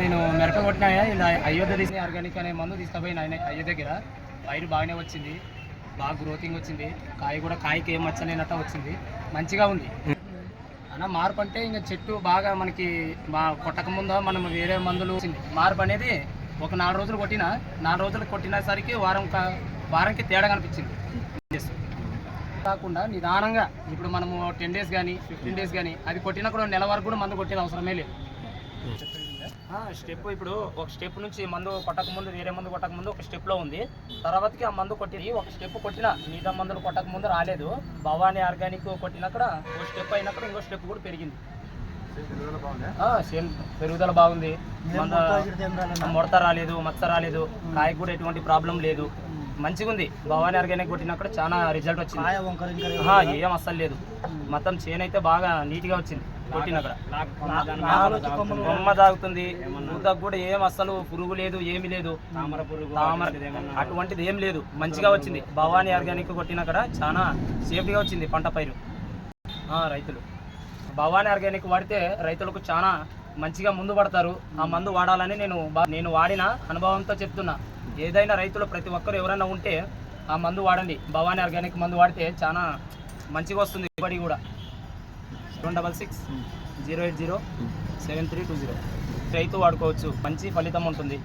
నేను మిరప కొట్టినా ఇలా అయోధ్య తీసిన ఆర్గానిక్ అనే మందు తీసుకుపోయిన ఆయన అయోధ్య దగ్గర. వైర్ బాగానే వచ్చింది. బాగా గ్రోతింగ్ వచ్చింది. కాయ కూడా కాయకి ఏం మచ్చలేనట్ట వచ్చింది. మంచిగా ఉంది. అన్న మార్పు అంటే ఇంకా చెట్టు బాగా మనకి మా కొట్టక ముందు మనం వేరే మందులు వచ్చింది. మార్పు అనేది ఒక నాలుగు రోజులు కొట్టిన నాలుగు రోజులు కొట్టినసరికి వారం వారంకి తేడా కనిపించింది. కాకుండా నిదానంగా ఇప్పుడు మనము టెన్ డేస్ కానీ ఫిఫ్టీన్ డేస్ కానీ అది కొట్టినా కూడా నెల వరకు కూడా మందు కొట్టేది అవసరమే లేదు. స్టెప్ ఇప్పుడు ఒక స్టెప్ నుంచి మందు కొట్టక ముందు వేరే మందు కొట్టక ముందు ఒక స్టెప్లో ఉంది. తర్వాతకి ఆ మందు కొట్టి ఒక స్టెప్ కొట్టిన మిగతా మందులు కొట్టక ముందు రాలేదు. భవానీ ఆర్గానిక్ కొట్టినక్కడ ఒక స్టెప్ అయినక్కడ ఇంకో స్టెప్ కూడా పెరిగింది. ఆ, సేమ్ పెరుగుదల బాగుంది. మంద- ముడత రాలేదు మచ్చ రాలేదు. కాయకు కూడా ఎటువంటి ప్రాబ్లం లేదు. మంచిగా ఉంది. భవానీ ఆర్గానిక్ కొట్టినక్కడ చాలా రిజల్ట్ వచ్చింది. ఏం అస్సలు లేదు. మొత్తం చేను అయితే బాగా నీట్గా వచ్చింది. కొట్టినక్కడ. బొమ్మ తాగుతుంది పూతకు కూడా ఏం అస్సలు పురుగు లేదు ఏమి లేదు. తామర పురుగు తామర అటువంటిది ఏం లేదు. మంచిగా వచ్చింది. భవానీ ఆర్గానిక్ కొట్టినక్కడ చాలా సేఫ్టీగా వచ్చింది పంట పైరు. ఆ, రైతులు. భవానీ ఆర్గానిక్ వాడితే రైతులకు చాలా మంచిగా ముందు పడతారు. ఆ మందు వాడాలని నేను నేను వాడిన అనుభవంతో చెప్తున్నా. ఏదైనా రైతులు ప్రతి ఒక్కరు ఎవరైనా ఉంటే ఆ మందు వాడండి. భవానీ ఆర్గానిక్ మందు వాడితే చాలా మంచిగా వస్తుంది. దిగుబడి కూడా. Two double six zero eight zero seven three two zero. రైతు వాడుకోవచ్చు. మంచి ఫలితం ఉంటుంది.